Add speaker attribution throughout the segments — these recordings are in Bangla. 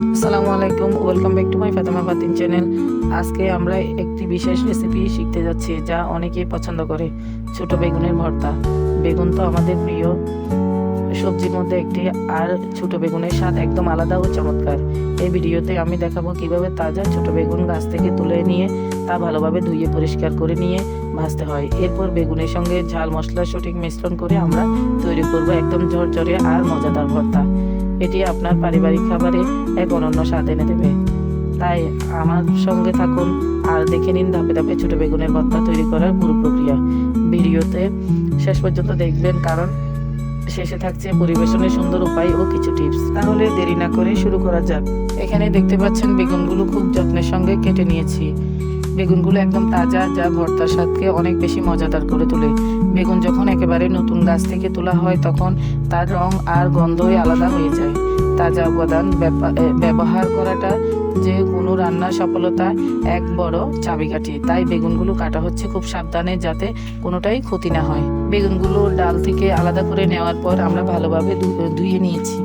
Speaker 1: আসসালামু আলাইকুম welcome back to my Fatema Fatin channel আজকে আমরা একটি বিশেষ রেসিপি শিখতে যাচ্ছি, যা অনেকেই পছন্দ করে, ছোট বেগুনের ভর্তা। বেগুন তো আমাদের প্রিয়। সবজির মধ্যে একটি আর ছোট বেগুনের স্বাদ একদম আলাদা ও চমৎকার। এই ভিডিওতে আমি দেখাবো কীভাবে তাজা ছোট বেগুন গাছ থেকে তুলে নিয়ে, তা ভালোভাবে ধুয়ে পরিষ্কার করে নিয়ে ভাজতে হয়। এরপর বেগুনের সঙ্গে ঝাল মশলা সঠিক মিশ্রণ করে আমরা তৈরি করব একদম ঝরঝরে আর মজাদার ভর্তা। এটি আপনার পারিবারিক খাবারে এক অনন্য স্বাদ এনে দেবে। তাই আমার সঙ্গে থাকুন আর দেখে নিন ধাপে ধাপে ছোট বেগুনের ভর্তা তৈরি করার পুরো প্রক্রিয়া। ভিডিওতে শেষ পর্যন্ত দেখবেন, কারণ শেষে থাকছে পরিবেশনের সুন্দর উপায় ও কিছু টিপস। তাহলে দেরি না করে শুরু করা যাক। এখানে দেখতে পাচ্ছেন, বেগুনগুলো খুব যত্নের সঙ্গে কেটে নিয়েছি। বেগুনগুলো একদম তাজা, যা ভর্তার স্বাদকে অনেক বেশি মজাদার করে তোলে। বেগুন যখন একেবারে নতুন গাছ থেকে তোলা হয়, তখন তার রং আর গন্ধই আলাদা হয়ে যায়। তাজা উপাদান ব্যবহার করাটা যে কোনো রান্নার সফলতা এক বড় চাবিকাঠি। তাই বেগুনগুলো কাটা হচ্ছে খুব সাবধানে যাতে কোনোটাই ক্ষতি না হয়। বেগুনগুলো ডাল থেকে আলাদা করে নেওয়ার পর আমরা ভালোভাবে ধুয়ে নিয়েছি।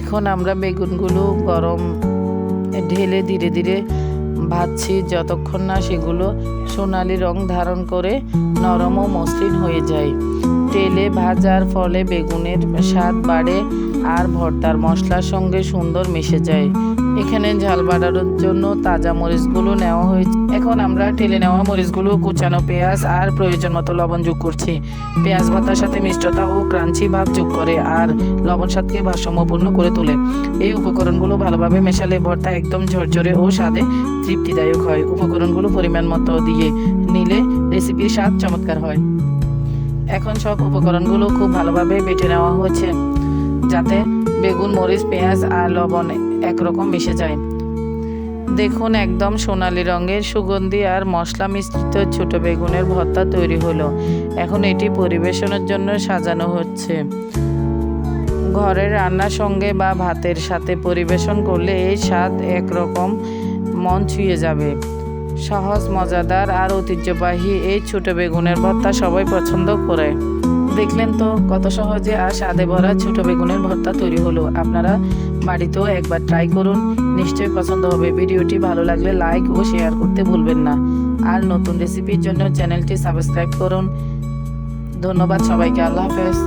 Speaker 1: এখন আমরা বেগুনগুলো গরম ঢেলে ধীরে ধীরে ভাজছি। যতক্ষণ না সেগুলো সোনালি রং ধারণ করে নরম ও মসৃণ হয়ে যায়। তেলে ভাজার ফলে বেগুনের স্বাদ বাড়ে। আর ভর্তার মশলার সঙ্গে সুন্দর মিশে যায়। এখানে ঝাল বাড়ানোর জন্য তাজা মরিচগুলো নেওয়া হয়েছে। এখন আমরা টেলে নেওয়া মরিচগুলো, কুচানো পেঁয়াজ আর প্রয়োজন মতো লবণ যোগ করছি। পেঁয়াজ ভাতার সাথে মিষ্টতা ও ক্রাঞ্চি ভাব যোগ করে আর লবণ স্বাদকে ভারসাম্যপূর্ণ করে তোলে। এই উপকরণগুলো ভালোভাবে মেশালে ভর্তা একদম ঝরঝরে ও স্বাদে তৃপ্তিদায়ক হয়। উপকরণগুলো পরিমাণ মতো দিয়ে নিলে রেসিপির স্বাদ চমৎকার হয়। এখন সব উপকরণগুলো খুব ভালোভাবে বেটে নেওয়া হয়েছে। যাতে বেগুন, মরিচ, পেঁয়াজ আর লবণ একরকম মিশে যায়। দেখুন, একদম সোনালী রঙের সুগন্ধি আর মশলা মিশ্রিত ছোট বেগুনের ভর্তা তৈরি হলো। এখন এটি পরিবেশনের জন্য সাজানো হচ্ছে। ঘরের রান্নার সঙ্গে বা ভাতের সাথে পরিবেশন করলে এই স্বাদ একরকম মন ছুঁয়ে যাবে। সহজ, মজাদার আর ঐতিহ্যবাহী এই ছোট বেগুনের ভর্তা সবাই পছন্দ করে। দেখলেন তো, কত সহজে আর স্বাদে ভরা ছোট বেগুনের ভর্তা তৈরি হলো। আপনারা বাড়িতেও একবার ট্রাই করুন, নিশ্চয়ই পছন্দ হবে। ভিডিওটি ভালো লাগলে লাইক ও শেয়ার করতে ভুলবেন না। আর নতুন রেসিপির জন্য চ্যানেলটি সাবস্ক্রাইব করুন। ধন্যবাদ সবাইকে, আল্লাহ হাফেজ।